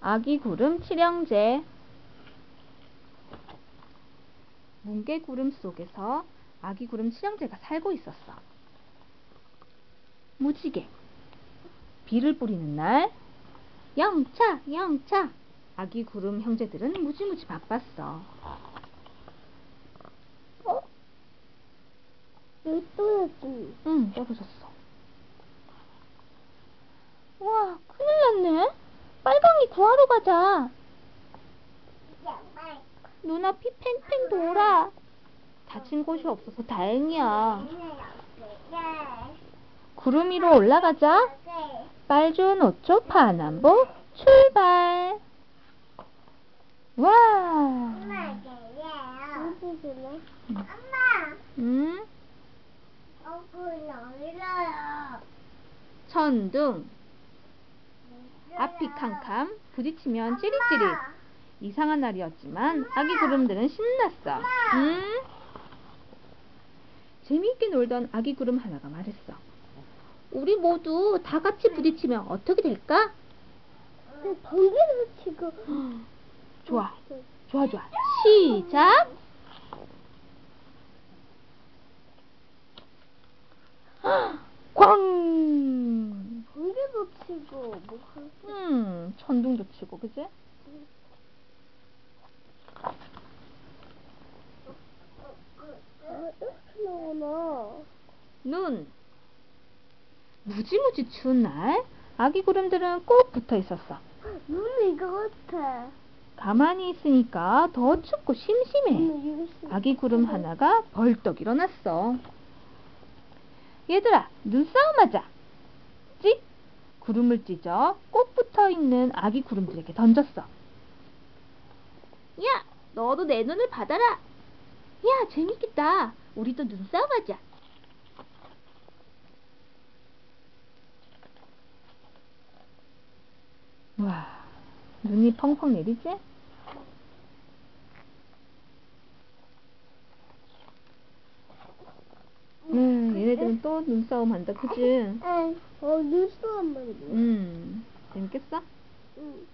아기 구름 칠형제 뭉게 구름 속에서 아기 구름 칠형제가 살고 있었어. 무지개 비를 뿌리는 날 영차 영차 아기 구름 형제들은 무지무지 바빴어. 어? 여기 떨어졌지. 응 떨어졌어. 와 큰일 났네. 구하러 가자. 눈앞이 팽팽 돌아. 다친 곳이 없어서 다행이야. 구름 위로 올라가자. 빨준 오초 파남보 출발. 와. 엄마, 응? 얼굴? 천둥. 앞이 캄캄. 부딪히면 찌릿찌릿. 이상한 날이었지만 아기 구름들은 신났어. 응? 재미있게 놀던 아기 구름 하나가 말했어. 우리 모두 다 같이 부딪히면 어떻게 될까? 번개를 치고. 좋아, 좋아, 좋아. 시작. 꽝. 번개도 치고 뭐. 음, 천둥도 치고, 그지? 눈. 무지무지 추운 날, 아기 구름들은 꼭 붙어 있었어. 눈이 이거 같아. 가만히 있으니까 더 춥고 심심해. 심- 아기 구름 하나가 벌떡 일어났어. 얘들아, 눈싸움 하자. 찍! 구름을 찢어 있는 아기 구름들에게 던졌어. 야, 너도 내 눈을 받아라. 야, 재밌겠다. 우리도 눈싸움 하자. 와, 눈이 펑펑 내리지? 음, 얘네들은 또 눈싸움 한다, 그지? 응. 어, 눈썹 한번. 음, 재밌겠어? 응.